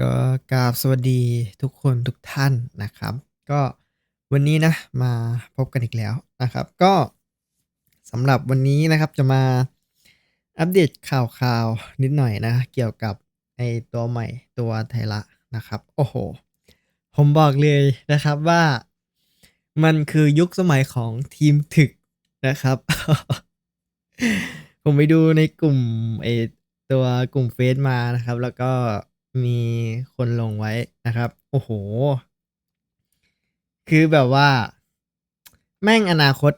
ก็กราบสวัสดีทุกคนทุกท่านนะครับ ก็วันนี้นะมาพบกันอีกแล้วนะครับ ก็สำหรับวันนี้นะครับจะมาอัปเดตข่าวข่าวนิดหน่อยนะ เกี่ยวกับไอตัวใหม่ตัวไทละนะครับ โอ้โห ผมบอกเลยนะครับว่ามันคือยุคสมัยของทีมถึกนะครับ ผมไปดูในกลุ่มไอตัวกลุ่มเฟซมานะครับ แล้วก็ มีคนลงไว้นะครับ โอ้โห คือแบบว่า แม่งอนาคต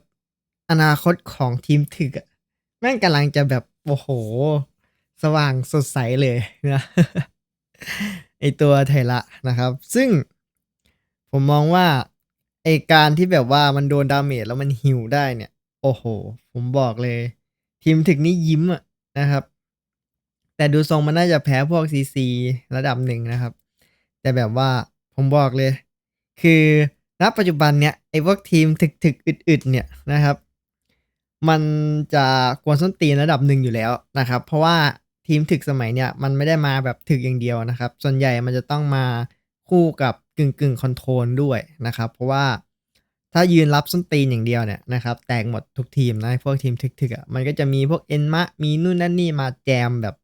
อนาคตของทีมถึกอะแม่งกำลังจะแบบ โอ้โห สว่างสดใสเลยนะไอตัวไทละนะครับ ซึ่งผมมองว่าไอการที่แบบว่ามันโดนดาเมจแล้วมันฮิวได้เนี่ย โอ้โห ผมบอกเลย ทีมถึกนี่ยิ้มอะนะครับ แต่ดูทรงมันน่าจะแพ้พวกซีซีระดับหนึ่งนะครับ แต่แบบว่าผมบอกเลย คือณปัจจุบันเนี่ยไอ้พวกทีมถึกๆอึดๆเนี่ยนะครับ มันจะกวนส้นตีนระดับหนึ่งอยู่แล้วนะครับ เพราะว่าทีมถึกสมัยเนี่ยมันไม่ได้มาแบบถึกอย่างเดียวนะครับ ส่วนใหญ่มันจะต้องมาคู่กับกึ่งกึ่งคอนโทรลด้วยนะครับ เพราะว่าถ้ายืนรับส้นตีนอย่างเดียวเนี่ยนะครับ แตกหมดทุกทีมนะพวกทีมถึกๆอะมันก็จะมีพวกเอ็นมะมีนู่นนั่นนี่มาแจมแบบ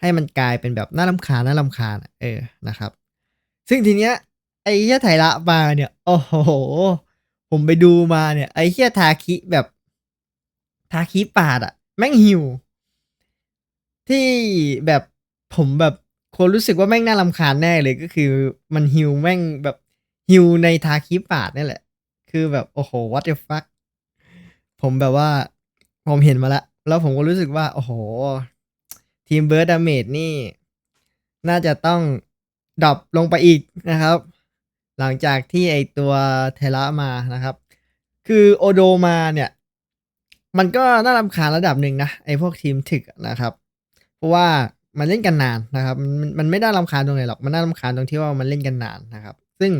ให้มันกลายเป็นแบบน่าลำคาญน่าลำคาญเออนะครับ ซึ่งทีเนี้ยไอ้เหี้ยไถละมาเนี่ยโอ้โหผมไปดูมาเนี่ยไอ้เหี้ยทาคิแบบทาคิปาดอะแม่งหิว ที่แบบผมแบบคนรู้สึกว่าแม่งน่ารำคาญแน่เลยก็คือมันฮิวแม่งแบบฮิวในทาคิปาดนี่แหละ คือแบบโอ้โห what the fuck ผมแบบว่า ผมเห็นมาแล้วแล้วผมก็รู้สึกว่า โอ้โห ทีมเบิร์ดดาเมจนี่ น่าจะต้องดรอปลงไปอีกนะครับ หลังจากที่ไอตัวเทระมานะครับ คือโอโดมาเนี่ย มันก็น่ารำคาญระดับหนึ่งนะ ไอพวกทีมถึกนะครับ เพราะว่ามันเล่นกันนานนะครับ มันมันไม่ได้รำคาญตรงไหนหรอกมันน่ารำคาญตรงที่ว่ามันเล่นกันนานนะครับ ซึ่ง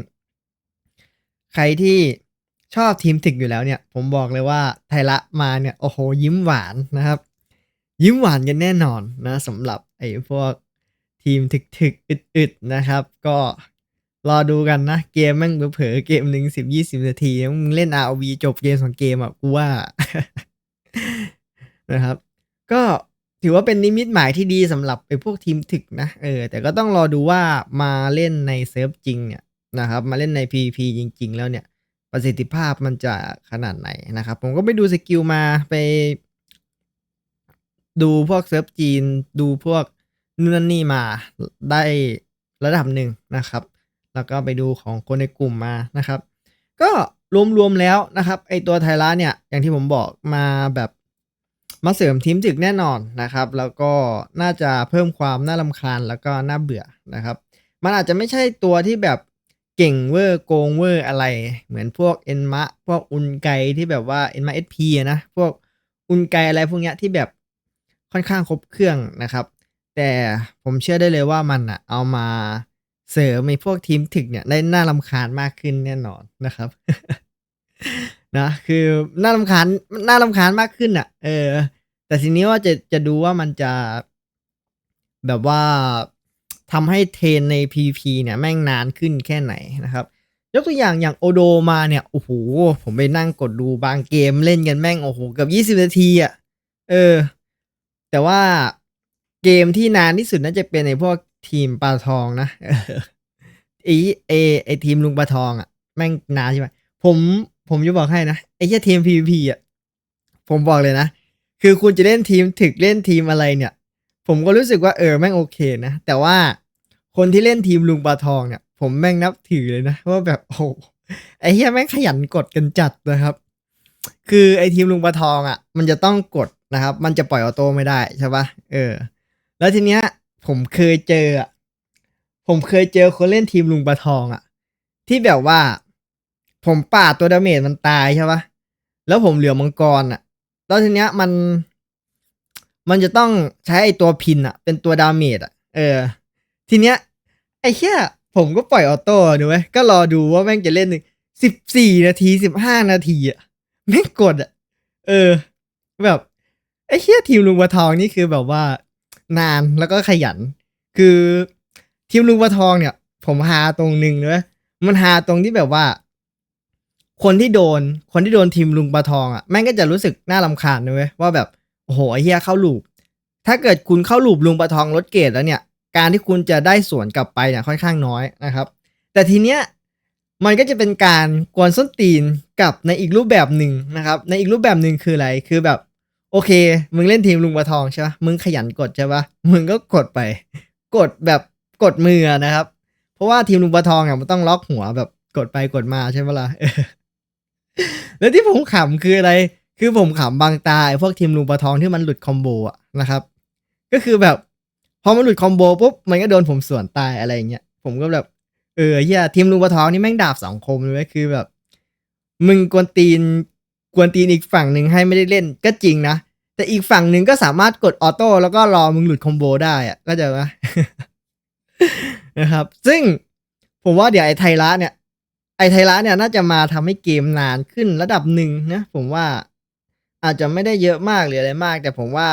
ใครที่ชอบทีมถึกอยู่แล้วเนี่ย ผมบอกเลยว่าไทระมาเนี่ยโอ้โหยิ้มหวานนะครับ ยิ้มหวานกันแน่นอนนะสำหรับไอ้พวกทีมถึกๆอึดๆนะครับ ก็รอดูกันนะ เกมแม่งเผลอเกมหนึ่งสิบยี่สิบนาทีมึงเล่น ROV จบเกมสองเกมอะกูว่านะครับ ก็ถือว่าเป็นนิมิตหมายที่ดีสำหรับไอ้พวกทีมถึกนะเออ แต่ก็ต้องรอดูว่ามาเล่นในเซิร์ฟจริงเนี่ยนะครับ มาเล่นใน PVP จริง ๆ แล้วเนี่ย ประสิทธิภาพมันจะขนาดไหนนะครับ ผมก็ไปดูสกิลมาไป ดูพวกเซิร์ฟจีน ดูพวกนู่นนนนี่มาได้ระดับหนึ่งนะครับ แล้วก็ไปดูของคนในกลุ่มมานะครับ ก็รวมๆแล้วนะครับไอตัวไทยละเนี่ยอย่างที่ผมบอกมาแบบมาเสริมทีมจึกแน่นอนนะครับ แล้วก็น่าจะเพิ่มความน่ารำคาญแล้วก็น่าเบื่อนะครับ มันอาจจะไม่ใช่ตัวที่แบบเก่งเวอร์โกงเวอร์อะไร เหมือนพวกเอ็นมะพวกอุนไกที่แบบว่าเอ็นมะเอสพีนะพวกอุนไกอะไรพวกเนี้ยที่แบบ ค่อนข้างครบเครื่องนะครับ แต่ผมเชื่อได้เลยว่ามันอะเอามาเสริมในพวกทีมถึกเนี่ยได้น่ารำคาญมากขึ้นแน่นอนนะครับนะคือน่ารำคาญน่ารำคาญมากขึ้นอะ เออ แต่ทีนี้ว่าจะจะดูว่ามันจะแบบว่าทำให้เทรนใน PVP เนี่ยแม่งนานขึ้นแค่ไหนนะครับ ยกตัวอย่างอย่างโอโดมาเนี่ย โอ้โห ผมไปนั่งกดดูบางเกมเล่นกันแม่ง โอ้โห เกือบยี่สิบนาทีอะ เออ แต่ว่าเกมที่นานที่สุดน่าจะเป็นในพวกทีมปลาทองนะไอไอไอทีมลุงปลาทองอะแม่งนานใช่ไหมผมผมจะบอกให้นะไอ้แค่ทีม PVP อะผมบอกเลยนะ คือคุณจะเล่นทีมถึกเล่นทีมอะไรเนี่ย ผมก็รู้สึกว่าเออแม่งโอเคนะ แต่ว่าคนที่เล่นทีมลุงปลาทองเนี่ย ผมแม่งนับถือเลยนะว่าแบบโอ้ไอ้เฮียแม่งขยันกดกันจัดนะครับ คือไอ้ทีมลุงปลาทองอะ มันจะต้องกด นะครับ มันจะปล่อยออโต้ไม่ได้ใช่ปะเออ แล้วทีเนี้ย ผมเคยเจอ ผมเคยเจอคนเล่นทีมลุงปลาทองอะที่แบบว่า ผมปาตัวดาเมจมันตายใช่ปะแล้วผมเหลือมังกรอะแล้วทีเนี้ยมัน มันจะต้องใช้ไอตัวพินอะเป็นตัวดาเมจอะเออ ทีเนี้ย ไอ้แค่ผมก็ปล่อยออโต้ดูไว้ก็รอดูว่าแม่งจะเล่นหนึ่งสิบสี่นาทีสิบห้านาทีอะแม่งกดอะเออ แบบ ไอ้เชี่ยทีมลุงปลาทองนี่คือแบบว่า นานแล้วก็ขยัน คือทีมลุงปลาทองเนี่ย ผมฮาตรงหนึ่งเลยมันฮาตรงที่แบบว่า คนที่โดน คนที่โดนทีมลุงปลาทองอะแม่งก็จะรู้สึกน่าลำคาญนะเว้ยว่าแบบโอ้โหไอ้เฮียเข้าลูปถ้าเกิดคุณเข้าลูปลุงปลาทองลดเกรดแล้วเนี่ย การที่คุณจะได้สวนกลับไปเนี่ยค่อนข้างน้อยนะครับ แต่ทีเนี้ยมันก็จะเป็นการกวนส้นตีนกับในอีกรูปแบบหนึ่งนะครับ ในอีกรูปแบบหนึ่งคืออะไร คือแบบ โอเค มึงเล่นทีมลุงปลาทองใช่ปะมึงขยันกดใช่ปะมึงก็กดไป กดแบบกดมือนะครับ เพราะว่าทีมลุงปลาทองอะมันต้องล็อกหัวแบบกดไปกดมาใช่ไหมล่ะแล้วที่ผมขำคืออะไร คือผมขำบางตาไอ้พวกทีมลุงปลาทองที่มันหลุดคอมโบอะนะครับ ก็คือแบบพอมันหลุดคอมโบปุ๊บมันก็โดนผมสวนตายอะไรอย่างเงี้ย ผมก็แบบ เออเฮียทีมลุงปลาทองนี่แม่งดาบสองคมเลยคือแบบ มึงกวนตีน กวนตีนอีกฝั่งหนึ่งให้ไม่ได้เล่นก็จริงนะ แต่อีกฝั่งหนึ่งก็สามารถกดออโต้แล้วก็รอมึงหลุดคอมโบได้อะก็จะว่านะครับ ซึ่งผมว่าเดี๋ยวไอ้ไทระเนี่ย ไอ้ไทระเนี่ยน่าจะมาทำให้เกมนานขึ้นระดับหนึ่งนะผมว่าอาจจะไม่ได้เยอะมากหรืออะไรมาก แต่ผมว่า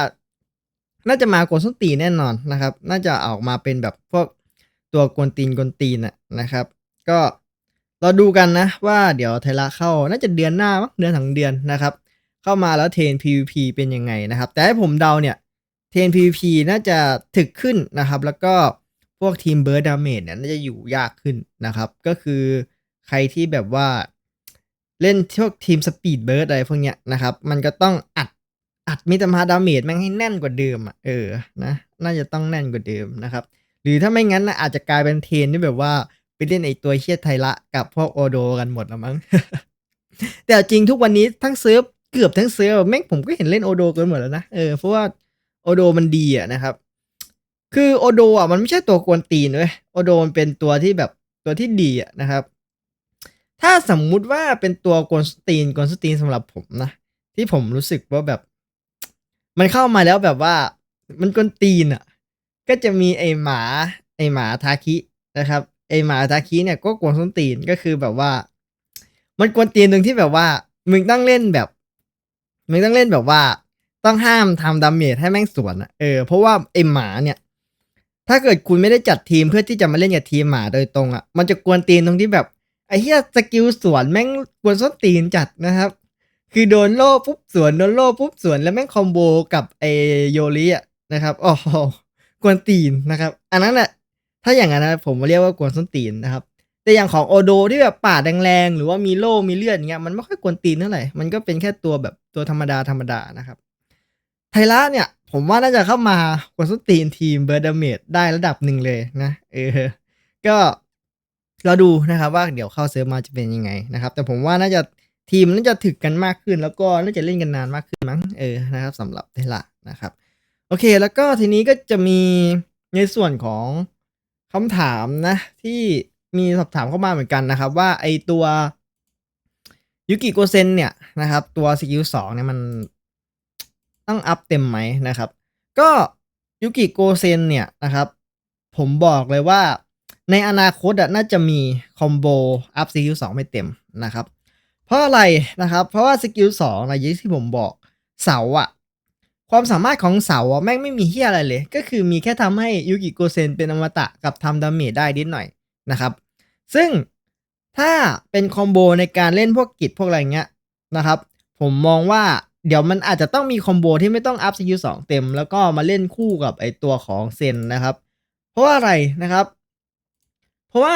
น่าจะมากวนส้นตีแน่นอนนะครับ น่าจะออกมาเป็นแบบพวกตัวกวนตีนกวนตีนนะครับ ก็ เราดูกันนะว่าเดี๋ยวไทระเข้าน่าจะเดือนหน้ามั้งเดือนถังเดือนนะครับ เข้ามาแล้วเทรน PVP เป็นยังไงนะครับ แต่ให้ผมเดาเนี่ยเทรน PVP น่าจะถึกขึ้นนะครับ แล้วก็พวกทีมเบิร์ดดาเมจเนี่ยน่าจะอยู่ยากขึ้นนะครับ ก็คือใครที่แบบว่าเล่นพวกทีมสปีดเบิร์ดอะไรพวกเนี้ยนะครับ มันก็ต้องอัดอัดมิตรมาดาเมจแม่งให้แน่นกว่าเดิมอะเออนะน่าจะต้องแน่นกว่าเดิมนะครับ หรือถ้าไม่งั้นนะอาจจะกลายเป็นเทนที่แบบว่า ไปเล่นไอตัวเชียไทระกับพวกโอโดกันหมดแล้วมั้ง แต่จริงทุกวันนี้ทั้งเซิร์ฟเกือบทั้งเซิร์ฟแม่งผมก็เห็นเล่นโอโดกันหมดแล้วนะ เออเพราะว่าโอโดมันดีอะนะครับ คือโอโดอะมันไม่ใช่ตัวกวนตีนเว้ยโอโดมันเป็นตัวที่แบบตัวที่ดีอะนะครับ ถ้าสมมุติว่าเป็นตัวกวนสตีนกวนสตีนสำหรับผมนะที่ผมรู้สึกว่าแบบ มันเข้ามาแล้วแบบว่ามันกวนตีนอะ ก็จะมีไอหมาไอหมาทาคินะครับ ไอหมาทาคิเนี่ยก็กวนส้นตีนก็คือแบบว่า มันกวนตีนตรงที่แบบว่า มึงต้องเล่นแบบ มึงต้องเล่นแบบว่า ต้องห้ามทำดาเมจให้แม่งสวนอะเออเพราะว่าไอหมาเนี่ย ถ้าเกิดคุณไม่ได้จัดทีมเพื่อที่จะมาเล่นกับทีมหมาโดยตรงอะมันจะกวนตีนตรงที่แบบไอ้เหี้ยสกิลสวนแม่งกวนส้นตีนจัดนะครับ คือโดนโล่ปุ๊บสวนโดนโล่ปุ๊บสวนแล้วแม่งคอมโบกับไอโยริอะนะครับโอ้โหกวนตีนนะครับ อันนั้นแหละ ถ้าอย่างนั้นนะผมเรียกว่ากวนส้นตีนนะครับ แต่อย่างของโอโดที่แบบป่าแแรงๆหรือว่ามีโล่มีเลือดอย่างเงี้ยมันไม่ค่อยกวนตีนเท่าไหร่ มันก็เป็นแค่ตัวแบบตัวธรรมดาธรรมดานะครับ ไทระเนี่ย ผมว่าน่าจะเข้ามากวนส้นตีนทีมเบอร์ดเมจได้ระดับหนึ่งเลยนะเออ ก็เราดูนะครับว่าเดี๋ยวเข้าเซิร์ฟมาจะเป็นยังไงนะครับ แต่ผมว่าน่าจะทีมน่าจะถึกกันมากขึ้น แล้วก็น่าจะเล่นกันนานมากขึ้นมั้งเออนะครับสำหรับไทระนะครับ โอเค แล้วก็ทีนี้ก็จะมีในส่วนของ คำถามนะ ที่มีสอบถามเข้ามาเหมือนกันนะครับ ว่าไอตัวยูกิโกเซนเนี่ยนะครับ ตัวสกิลสองเนี่ยมันต้องอัพเต็มไหมนะครับ ก็ยูกิโกเซนเนี่ยนะครับ ผมบอกเลยว่าในอนาคตน่าจะมีคอมโบอัพสกิลสองไม่เต็มนะครับ เพราะอะไรนะครับ เพราะว่าสกิลสองนะยี่ที่ผมบอกเสาอะ ความสามารถของเสาอะแม่งไม่มีเฮียอะไรเลย ก็คือมีแค่ทำให้ยูกิโกเซนเป็นอมตะกับทำดาเมจได้นิดหน่อยนะครับ ซึ่งถ้าเป็นคอมโบในการเล่นพวกกิจพวกอะไรเงี้ยนะครับ ผมมองว่าเดี๋ยวมันอาจจะต้องมีคอมโบที่ไม่ต้องอัพสกิลสองเต็ม แล้วก็มาเล่นคู่กับไอตัวของเซนนะครับ เพราะว่าอะไรนะครับ เพราะว่า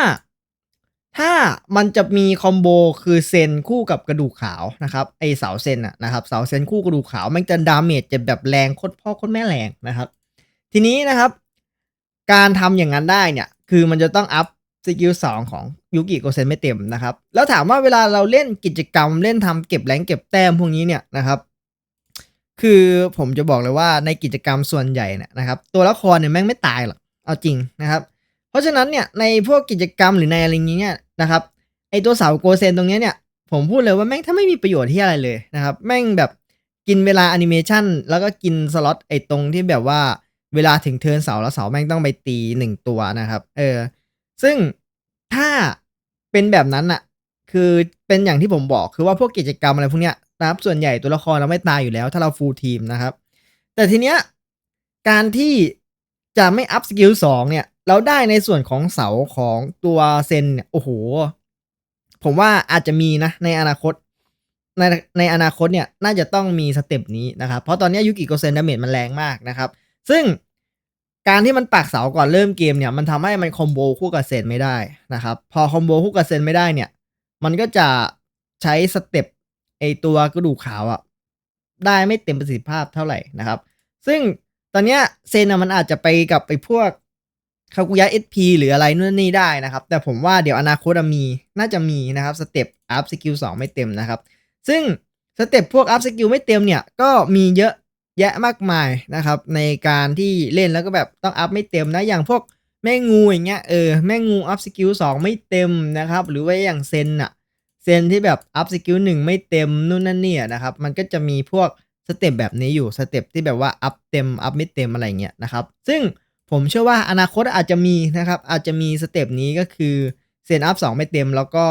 ถ้ามันจะมีคอมโบคือเซนคู่กับกระดูกขาวนะครับไอเสาเซนอะนะครับเสาเซนคู่กระดูกขาวมันจะดาเมจจะแบบแรงโคตรพ่อโคตรแม่แรงนะครับ ทีนี้นะครับ การทำอย่างนั้นได้เนี่ย คือมันจะต้องอัพสกิลสองของยูกิโกเซนไม่เต็มนะครับ แล้วถามว่าเวลาเราเล่นกิจกรรมเล่นทำเก็บแรงเก็บแต้มพวกนี้เนี่ยนะครับคือผมจะบอกเลยว่าในกิจกรรมส่วนใหญ่เนี่ยนะครับ ตัวละครเนี่ยแม่งไม่ตายหรอกเอาจริงนะครับ เพราะฉะนั้นเนี่ยในพวกกิจกรรมหรือในอะไรเงี้ยนะครับไอตัวเสาโกเซนตรงเนี้ยเนี่ยผมพูดเลยว่าแม่งถ้าไม่มีประโยชน์ที่อะไรเลยนะครับ แม่งแบบกินเวลาแอนิเมชันแล้วก็กินสล็อตไอตรงที่แบบว่าเวลาถึงเทินเสาแล้วเสาแม่งต้องไปตีหนึ่งตัวนะครับ เออ ซึ่งถ้าเป็นแบบนั้นอะคือเป็นอย่างที่ผมบอกคือว่าพวกกิจกรรมอะไรพวกเนี้ยนะครับส่วนใหญ่ตัวละครเราไม่ตายอยู่แล้ว ถ้าเราฟูลทีมนะครับ แต่ทีเนี้ยการที่จะไม่อัพสกิลสองเนี่ย แล้วได้ในส่วนของเสาของตัวเซนเนี่ยโอ้โห ผมว่าอาจจะมีนะในอนาคต ในในอนาคตเนี่ยน่าจะต้องมีสเต็ปนี้นะครับ เพราะตอนนี้ยูกิโกเซนดาเมจมันแรงมากนะครับ ซึ่งการที่มันปักเสาก่อนเริ่มเกมเนี่ยมันทำให้มันคอมโบคู่กับเซนไม่ได้นะครับ พอคอมโบคู่กับเซนไม่ได้เนี่ย มันก็จะใช้สเต็ปไอตัวกระดูกขาวอะได้ไม่เต็มประสิทธิภาพเท่าไหร่นะครับ ซึ่งตอนเนี้ยเซนอะมันอาจจะไปกับไปพวก คากุยะเอสพีหรืออะไรนู่นนี่ได้นะครับ แต่ผมว่าเดี๋ยวอนาคตอะมีน่าจะมีนะครับสเต็ปอัพสกิลสองไม่เต็มนะครับ ซึ่งสเต็ปพวกอัพสกิลไม่เต็มเนี่ย ก็มีเยอะแยะมากมายนะครับ ในการที่เล่นแล้วก็แบบต้องอัพไม่เต็มนะอย่างพวกแม่งูอย่างเงี้ยเออแม่งูอัพสกิลสองไม่เต็มนะครับ หรือว่าอย่างเซนอะเซนที่แบบอัพสกิลหนึ่งไม่เต็มนู่นนั่นเนี่ยนะครับ มันก็จะมีพวกสเต็ปแบบนี้อยู่สเต็ปที่แบบว่าอัพเต็มอัพไม่เต็มอะไรเงี้ยนะครับ ซึ่ง ผมเชื่อว่าอนาคตอาจจะมีนะครับ อาจจะมีสเต็ปนี้ก็คือเซนอัพสองไม่เต็ม แล้วก็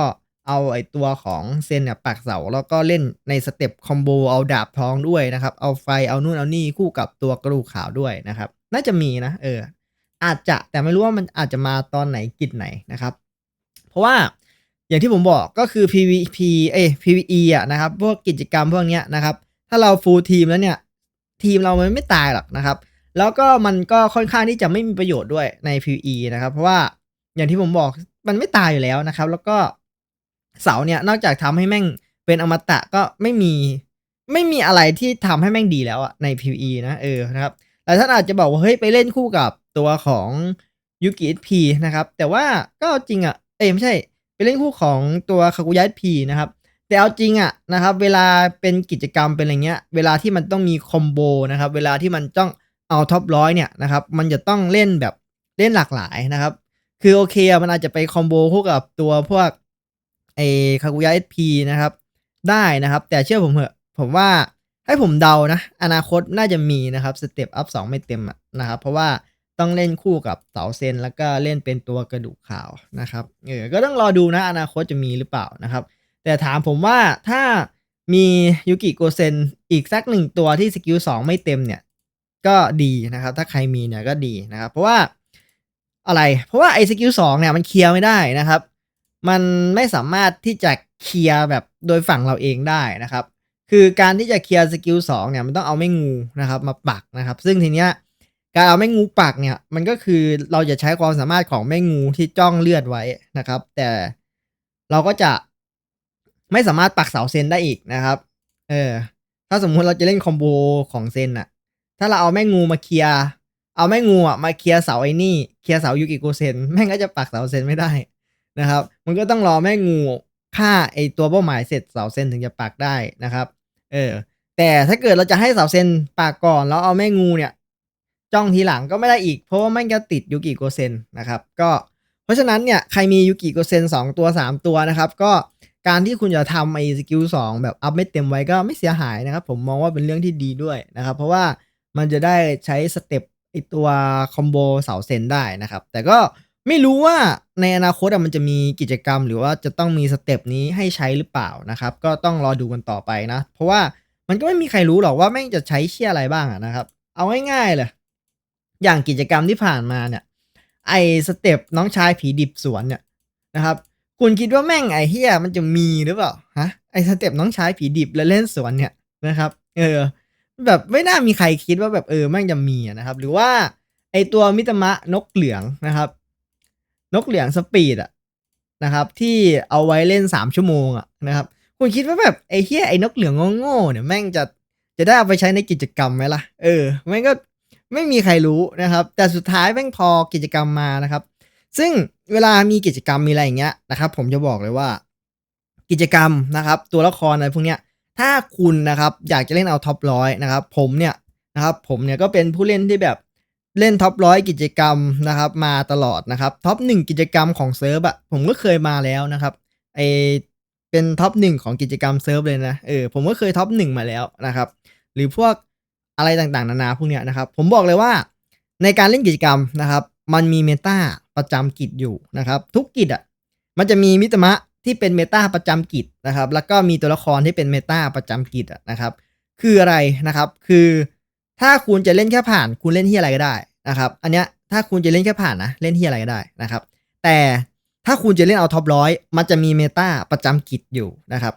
เอาไอตัวของเซนเนี่ยปักเสา แล้วก็เล่นในสเต็ปคอมโบเอาดาบทองด้วยนะครับ เอาไฟเอานู่นเอานี่คู่กับตัวกระดูกขาวด้วยนะครับ น่าจะมีนะเอออาจจะแต่ไม่รู้ว่ามันอาจจะมาตอนไหนกิจไหนนะครับ เพราะว่าอย่างที่ผมบอกก็คือ PVP เอ้ PVE อะนะครับ พวกกิจกรรมพวกเนี้ยนะครับ ถ้าเราฟูลทีมแล้วเนี่ย ทีมเรามันไม่ตายหรอกนะครับ แล้วก็มันก็ค่อนข้างที่จะไม่มีประโยชน์ด้วยใน PVE นะครับ เพราะว่าอย่างที่ผมบอกมันไม่ตายอยู่แล้วนะครับ แล้วก็เสาเนี่ยนอกจากทำให้แม่งเป็นอมตะก็ไม่มีไม่มีอะไรที่ทำให้แม่งดีแล้วอะใน PVE นะเออนะครับหลายท่านอาจจะบอกว่าเฮ้ยไปเล่นคู่กับตัวของยูกิ SP นะครับ แต่ว่าก็จริงอะเอ้ไม่ใช่ไปเล่นคู่ของตัวคากุยะ SP นะครับแต่เอาจริงอะนะครับ เวลาเป็นกิจกรรมเป็นอะไรเงี้ย เวลาที่มันต้องมีคอมโบนะครับ เวลาที่มันต้อง เอาท็อปร้อยเนี่ยนะครับมันจะต้องเล่นแบบเล่นหลากหลายนะครับ คือโอเคอะมันอาจจะไปคอมโบคู่กับตัวพวกไอคากุยะ SP นะครับ ได้นะครับ แต่เชื่อผมเถอะผมว่าให้ผมเดานะ อนาคตน่าจะมีนะครับสเต็ปอัพสองไม่เต็มนะครับ เพราะว่าต้องเล่นคู่กับเสาเซนแล้วก็เล่นเป็นตัวกระดูกขาวนะครับเออก็ต้องรอดูนะอนาคตจะมีหรือเปล่านะครับ แต่ถามผมว่าถ้ามียูกิโกเซนอีกสักหนึ่งตัวที่สกิลสองไม่เต็มเนี่ย ก็ดีนะครับ ถ้าใครมีเนี่ยก็ดีนะครับ เพราะว่าอะไร เพราะว่าไอ้สกิลสองเนี่ยมันเคลียร์ไม่ได้นะครับ มันไม่สามารถที่จะเคลียร์แบบโดยฝั่งเราเองได้นะครับ คือการที่จะเคลียร์สกิลสองเนี่ยมันต้องเอาแม่งูนะครับมาปักนะครับ ซึ่งทีเนี้ยการเอาแม่งูปักเนี่ยมันก็คือเราจะใช้ความสามารถของแม่งูที่จ้องเลือดไว้นะครับ แต่เราก็จะไม่สามารถปักเสาเซนได้อีกนะครับ เออ ถ้าสมมุติเราจะเล่นคอมโบของเซนอะ ถ้าเราเอาแม่งูมาเคลียร์เอาแม่งูอะมาเคลียร์เสาไอ้นี่เคลียร์เสายูกิโกเซนแม่งก็จะปักเสาเซนไม่ได้นะครับ มันก็ต้องรอแม่งูฆ่าไอตัวเป้าหมายเสร็จเสาเซนถึงจะปักได้นะครับ เออ แต่ถ้าเกิดเราจะให้เสาเซนปักก่อนแล้วเอาแม่งูเนี่ย จ้องทีหลังก็ไม่ได้อีก เพราะว่าแม่งจะติดยูกิโกเซนนะครับ ก็เพราะฉะนั้นเนี่ยใครมียูกิโกเซนสองตัวสามตัวนะครับ ก็การที่คุณจะทำไอ้สกิลสองแบบอัพไม่เต็มไว้ก็ไม่เสียหายนะครับ ผมมองว่าเป็นเรื่องที่ดีด้วยนะครับ เพราะว่า มันจะได้ใช้สเต็ปไอตัวคอมโบเสาเซนได้นะครับ แต่ก็ไม่รู้ว่าในอนาคตมันจะมีกิจกรรม หรือว่าจะต้องมีสเต็ปนี้ให้ใช้หรือเปล่านะครับ ก็ต้องรอดูกันต่อไปนะ เพราะว่ามันก็ไม่มีใครรู้หรอกว่าแม่งจะใช้เชี่ยอะไรบ้างนะครับ เอาง่ายๆเลยอย่างกิจกรรมที่ผ่านมาเนี่ย ไอสเต็ปน้องชายผีดิบสวนเนี่ยนะครับ คุณคิดว่าแม่งไอเฮียมันจะมีหรือเปล่าฮะไอสเต็ปน้องชายผีดิบแล้วเล่นสวนเนี่ยนะครับ เออ แบบไม่น่ามีใครคิดว่าแบบเออแม่งจะมีนะครับ หรือว่าไอตัวมิตรมะนกเหลืองนะครับ นกเหลืองสปีดอะนะครับ ที่เอาไว้เล่นสามชั่วโมงอะนะครับ คุณคิดว่าแบบไอเฮียไอนกเหลืองโง่ๆเนี่ยแม่งจะจะได้เอาไปใช้ในกิจกรรมไหมล่ะเออแม่งก็ไม่มีใครรู้นะครับ แต่สุดท้ายแม่งพอกิจกรรมมานะครับ ซึ่งเวลามีกิจกรรมมีอะไรอย่างเงี้ยนะครับ ผมจะบอกเลยว่า กิจกรรมนะครับ ตัวละครอะไรพวกเนี้ย ถ้าคุณนะครับอยากจะเล่นเอาท็อปร้อยนะครับผมเนี่ยนะครับผมเนี่ยก็เป็นผู้เล่นที่แบบเล่นท็อปร้อยกิจกรรมนะครับมาตลอดนะครับท็อปหนึ่งกิจกรรมของเซิร์ฟอะผมก็เคยมาแล้วนะครับไอเป็นท็อปหนึ่งของกิจกรรมเซิร์ฟเลยนะเออผมก็เคยท็อปหนึ่งมาแล้วนะครับหรือพวกอะไรต่างๆ นานาพวกเนี้ยนะครับผมบอกเลยว่าในการเล่นกิจกรรมนะครับ มันมีเมตาประจำกิจอยู่นะครับ ทุกกิจอะมันจะมีมิตรมะ ที่เป็นเมตาประจำกิจนะครับ แล้วก็มีตัวละครที่เป็นเมตาประจำกิจนะครับ คืออะไรนะครับ คือถ้าคุณจะเล่นแค่ผ่าน คุณเล่นที่อะไรก็ได้นะครับ อันเนี้ยถ้าคุณจะเล่นแค่ผ่านนะเล่นที่อะไรก็ได้นะครับ แต่ถ้าคุณจะเล่นเอาท็อปร้อยมันจะมีเมตาประจำกิจอยู่นะครับ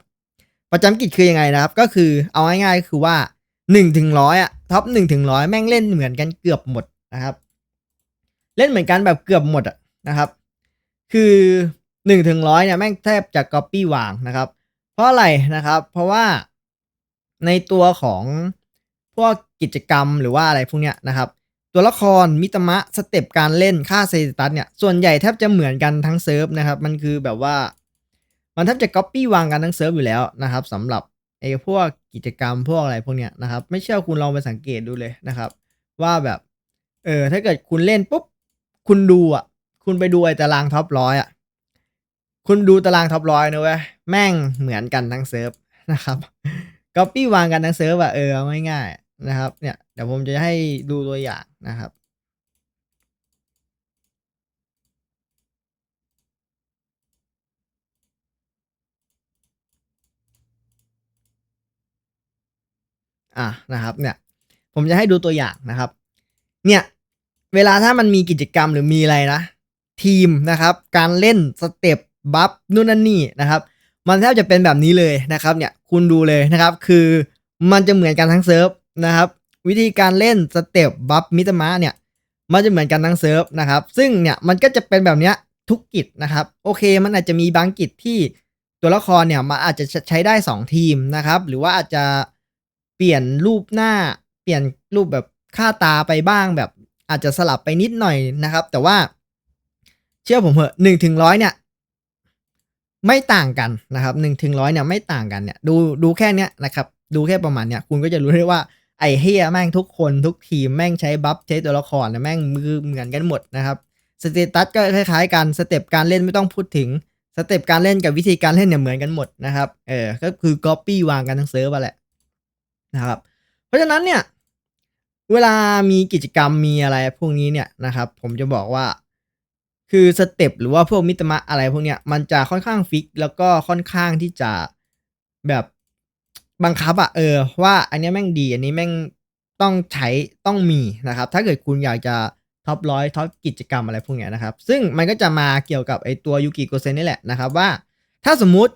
ประจำกิจคือยังไงนะครับ ก็คือเอาง่ายๆคือว่า1ถึงร้อยอะท็อป1ถึงร้อยแม่งเล่นเหมือนกันเกือบหมดนะครับ เล่นเหมือนกันแบบเกือบหมดอะนะครับ คือ 1ถึงร้อยเนี่ยแม่งแทบจะก๊อปปี้วางนะครับ เพราะอะไรนะครับ เพราะว่าในตัวของพวกกิจกรรมหรือว่าอะไรพวกเนี้ยนะครับ ตัวละครมิตมะสเต็ปการเล่นค่าเซตัสเนี่ยส่วนใหญ่แทบจะเหมือนกันทั้งเซิร์ฟนะครับ มันคือแบบว่า มันแทบจะก๊อปปี้วางกันทั้งเซิร์ฟอยู่แล้วนะครับสำหรับไอ้พวกกิจกรรมพวกอะไรพวกเนี้ยนะครับ ไม่เชื่อคุณลองไปสังเกตดูเลยนะครับ ว่าแบบ เออถ้าเกิดคุณเล่นปุ๊บ คุณดูอะ คุณไปดูไอ้ตารางท็อปร้อยอะ คุณดูตารางท็อปร้อยนะเว้ยแม่งเหมือนกันทั้งเซิร์ฟนะครับก๊อปปี้วางกันทั้งเซิร์ฟอะเออง่ายๆนะครับ เนี่ยเดี๋ยวผมจะให้ดูตัวอย่างนะครับอะนะครับเนี่ยผมจะให้ดูตัวอย่างนะครับ เนี่ยเวลาถ้ามันมีกิจกรรมหรือมีอะไรนะ ทีมนะครับ การเล่นสเต็ป บัฟนู่นนั่นนี่นะครับ มันแทบจะเป็นแบบนี้เลยนะครับเนี่ยคุณดูเลยนะครับคือมันจะเหมือนกันทั้งเซิร์ฟนะครับ วิธีการเล่นสเต็ปบัฟมิตรมาเนี่ยมันจะเหมือนกันทั้งเซิร์ฟนะครับ ซึ่งเนี่ยมันก็จะเป็นแบบเนี้ยทุกกิจนะครับ โอเค มันอาจจะมีบางกิจที่ตัวละครเนี่ยมันอาจจะใช้ได้ 2 ทีมนะครับ หรือว่าอาจจะเปลี่ยนรูปหน้า เปลี่ยนรูปแบบค่าตาไปบ้างแบบอาจจะสลับไปนิดหน่อยนะครับ แต่ว่าเชื่อผมเหอะหนึ่งถึงร้อยเนี่ย ไม่ต่างกันนะครับหนึ่งถึงร้อยเนี่ยไม่ต่างกันเนี่ยดูดูแค่เนี้ยนะครับดูแค่ประมาณเนี้ยคุณก็จะรู้ได้ว่าไอ้เฮียแม่งทุกคนทุกทีมแม่งใช้บัฟใช้ตัวละครเนี่ยแม่งมือเหมือนกันหมดนะครับสเตตัสก็คล้ายๆกันสเต็ปการเล่นไม่ต้องพูดถึงสเต็ปการเล่นกับวิธีการเล่นเนี่ยเหมือนกันหมดนะครับเออก็คือก๊อปปี้วางกันทั้งเซิร์ฟแหละนะครับเพราะฉะนั้นเนี่ยเวลามีกิจกรรมมีอะไรพวกนี้เนี่ยนะครับผมจะบอกว่า คือสเต็ปหรือว่าพวกมิตรมะอะไรพวกเนี้ยมันจะค่อนข้างฟิกแล้วก็ค่อนข้างที่จะแบบบังคับอะเออ ว่าอันนี้แม่งดี อันนี้แม่งต้องใช้ต้องมีนะครับ ถ้าเกิดคุณอยากจะท็อปร้อยท็อปกิจกรรมอะไรพวกเนี้ยนะครับ ซึ่งมันก็จะมาเกี่ยวกับไอตัวยูกิโกเซนนี่แหละนะครับว่า ถ้าสมมุติ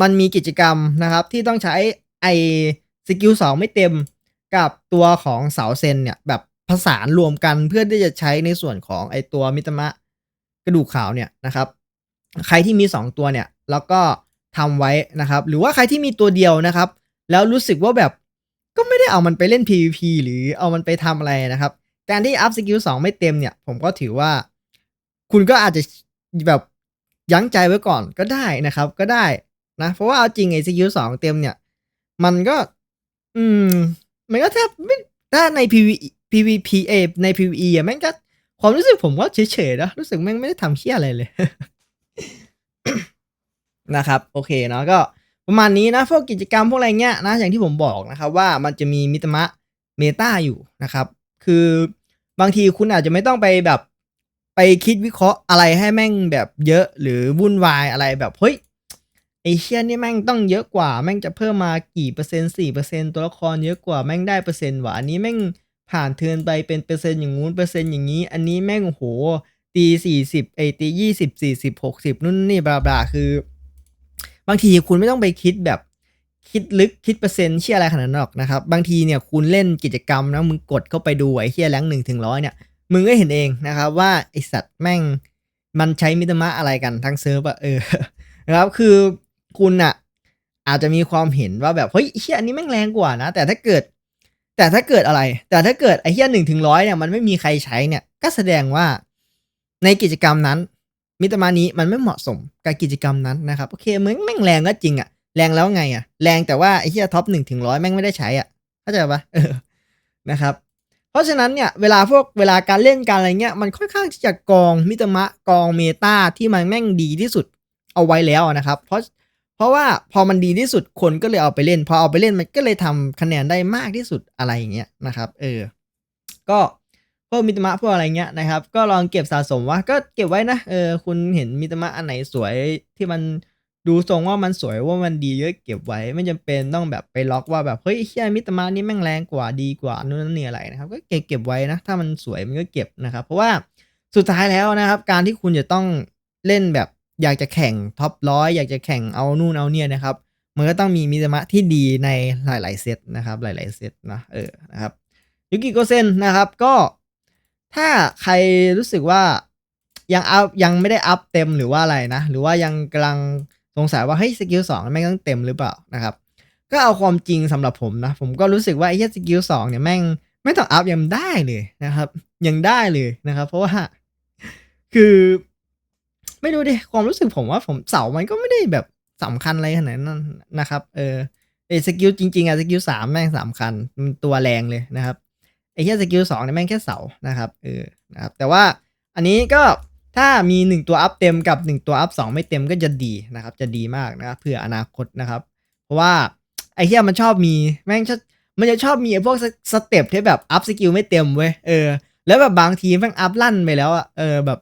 มันมีกิจกรรมนะครับ ที่ต้องใช้ไอสกิลสองไม่เต็มกับตัวของเสาเซนเนี่ยแบบผสานรวมกันเพื่อที่จะใช้ในส่วนของไอตัวมิตมะ กระดูกขาวเนี่ยนะครับ ใครที่มี 2 ตัวเนี่ย แล้วก็ทำไว้นะครับ หรือว่าใครที่มีตัวเดียวนะครับ แล้วรู้สึกว่าแบบก็ไม่ได้เอามันไปเล่น PVP หรือเอามันไปทำอะไรนะครับ การที่อัพสกิลสองไม่เต็มเนี่ย ผมก็ถือว่า คุณก็อาจจะแบบยั้งใจไว้ก่อนก็ได้นะครับ ก็ได้นะ เพราะว่าเอาจริงไอ้สกิลสองเต็มเนี่ย มันก็ อืม มันก็แทบไม่ถ้าใน PV PVP ใน PVE อะแม่งก็ ความรู้สึกผมว่าเฉยๆนะรู้สึกแม่งไม่ได้ทำเชี่ยอะไรเลย นะครับ โอเคเนาะก็ประมาณนี้นะพวกกิจกรรมพวกอะไรเงี้ยนะอย่างที่ผมบอกนะครับว่ามันจะมีมิตรมะเมตาอยู่นะครับ คือบางทีคุณอาจจะไม่ต้องไปแบบไปคิดวิเคราะห์อะไรให้แม่งแบบเยอะหรือวุ่นวายอะไรแบบเฮ้ยไอเชียนี่แม่งต้องเยอะกว่า แม่งจะเพิ่มมากี่เปอร์เซ็นต์สี่เปอร์เซ็นต์ตัวละครเยอะกว่าแม่งได้เปอร์เซ็นต์วะอันนี้แม่ง ผ่านเทินไปเป็นเปอร์เซ็นต์อย่างงู้นเปอร์เซ็นต์อย่างนี้ อันนี้แม่งโหตีสี่สิบไอตียี่สิบสี่สิบหกสิบนู่นนี่บลาบลาคือ บางทีคุณไม่ต้องไปคิดแบบคิดลึกคิดเปอร์เซ็นต์เชี่ยอะไรขนาดนั้นหรอกนะครับ บางทีเนี่ยคุณเล่นกิจกรรมนะมึงกดเข้าไปดูไอ้เชี่ยแรงหนึ่งถึงร้อยเนี่ยมึงก็เห็นเองนะครับว่าไอสัตว์แม่งมันใช้มิตรมะอะไรกันทั้งเซิร์ฟอะเออนะครับคือคุณอะอาจจะมีความเห็นว่าแบบเฮ้ยเชี่ยอันนี้แม่งแรงกว่านะ แต่ถ้าเกิด แต่ถ้าเกิดอะไร แต่ถ้าเกิดไอ้เชี่ยหนึ่งถึงร้อยเนี่ยมันไม่มีใครใช้เนี่ย ก็แสดงว่าในกิจกรรมนั้น มิตรมานี้มันไม่เหมาะสมกับกิจกรรมนั้นนะครับโอเคมึงแม่งแรงก็จริงอะแรงแล้วไงอะแรงแต่ว่าไอ้เชี่ยท็อปหนึ่งถึงร้อยแม่งไม่ได้ใช้อะเข้าใจปะเออนะครับ เพราะฉะนั้นเนี่ยเวลาพวกเวลาการเล่นการอะไรเงี้ยมันค่อนข้างที่จะกองมิตรมะกองเมตาที่มันแม่งดีที่สุดเอาไว้แล้วนะครับ เพราะ เพราะว่าพอมันดีที่สุดคนก็เลยเอาไปเล่น พอเอาไปเล่นมันก็เลยทำคะแนนได้มากที่สุดอะไรอย่างเงี้ยนะครับ เออ ก็พวกมิตมะพวกอะไรเงี้ยนะครับ ก็ลองเก็บสะสมว่าก็เก็บไว้นะ เออ คุณเห็นมิตมะอันไหนสวยที่มันดูทรงว่ามันสวยว่ามันดีก็เก็บไว้ไม่จำเป็นต้องแบบไปล็อกว่าแบบเฮ้ยเหี้ยมิตมะนี่แม่งแรงกว่าดีกว่านู่นนั่นนี่อะไรนะครับ ก็เก็บเก็บไว้นะ ถ้ามันสวยมันก็เก็บนะครับ เพราะว่าสุดท้ายแล้วนะครับ การที่คุณจะต้องเล่นแบบ อยากจะแข่งท็อปร้อยอยากจะแข่งเอานู่นเอาเนี่ยนะครับ มันก็ต้องมีมิตามะที่ดีในหลาย ๆ เซตนะครับ หลาย ๆ เซตนะเออนะครับยุกิโกเซนนะครับก็ถ้าใครรู้สึกว่ายังอัพยังไม่ได้อัพเต็มหรือว่าอะไรนะ หรือว่ายังกำลังสงสัยว่าเฮ้ยสกิลสองแม่งต้องเต็มหรือเปล่านะครับ ก็เอาความจริงสำหรับผมนะ ผมก็รู้สึกว่าไอ้สกิลสองเนี่ยแม่งไม่ต้องอัพยังได้เลยนะครับ ยังได้เลยนะครับ เพราะว่า คือ ไม่รู้ดิความรู้สึกผมว่าผมเสามันก็ไม่ได้แบบสำคัญอะไรขนาดนั้นนะครับ เออไอสกิลจริงๆอะสกิลสามแม่งสำคัญมันตัวแรงเลยนะครับไอแค่สกิลสองเนี่ยแม่งแค่เสานะครับเออนะครับแต่ว่าอันนี้ก็ถ้ามี 1 ตัวอัพเต็มกับ 1 ตัวอัพ2ไม่เต็มก็จะดีนะครับ จะดีมากนะครับเพื่ออนาคตนะครับ เพราะว่าไอ้เหี้ยมันชอบมีแม่งชอบมันจะชอบมีพวกสเต็ปที่แบบอัพสกิลไม่เต็มเว้ยเออแล้วแบบบางทีแม่งอัพลั่นไปแล้วอะเออแบบ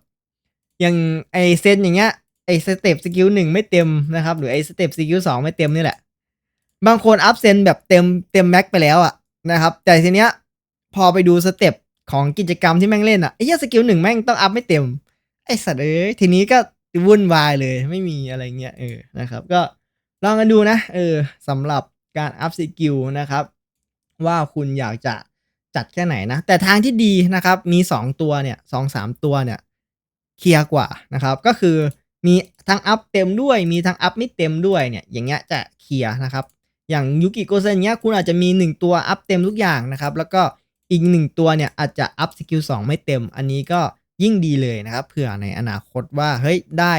อย่างไอเซนอย่างเงี้ยไอสเต็ปสกิลหนึ่งไม่เต็มนะครับ หรือไอสเต็ปสกิลสองไม่เต็มนี่แหละ บางคนอัพเซนแบบเต็มเต็มแม็กไปแล้วอะนะครับ แต่ทีเนี้ยพอไปดูสเต็ปของกิจกรรมที่แม่งเล่นอะไอ้ยสกิลหนึ่งแม่งต้องอัพไม่เต็ม ไอสัตว์เอ้ยทีนี้ก็วุ่นวายเลยไม่มีอะไรเงี้ยเออนะครับ ก็ลองกันดูนะเออสำหรับการอัพสกิลนะครับ ว่าคุณอยากจะจัดแค่ไหนนะ แต่ทางที่ดีนะครับมี 2 ตัวเนี่ยสองสามตัวเนี่ย เคลียร์กว่านะครับ ก็คือมีทั้งอัพเต็มด้วย มีทั้งอัพไม่เต็มด้วยเนี่ย อย่างเงี้ยจะเคลียร์นะครับ อย่างยูกิโกเซนเนี้ยคุณอาจจะมี 1 ตัวอัพเต็มทุกอย่างนะครับ แล้วก็อีก 1 ตัวเนี่ยอาจจะอัพสกิล2ไม่เต็ม อันนี้ก็ยิ่งดีเลยนะครับ เผื่อในอนาคตว่า เฮ้ย ได้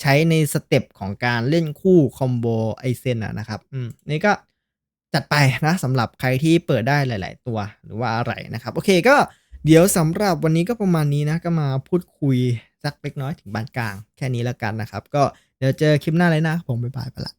ใช้ในสเต็ปของการเล่นคู่คอมโบไอเซนอะนะครับ อืม นี่ก็จัดไปนะสำหรับใครที่เปิดได้หลาย ๆ ตัวหรือว่าอะไรนะครับ โอเคก็เดี๋ยวสำหรับวันนี้ก็ประมาณนี้นะ ก็มาพูดคุย สักเล็กน้อยถึงบานกลางแค่นี้แล้วกันนะครับ ก็เดี๋ยวเจอคลิปหน้าเลยนะผมบ๊ายบายไปละ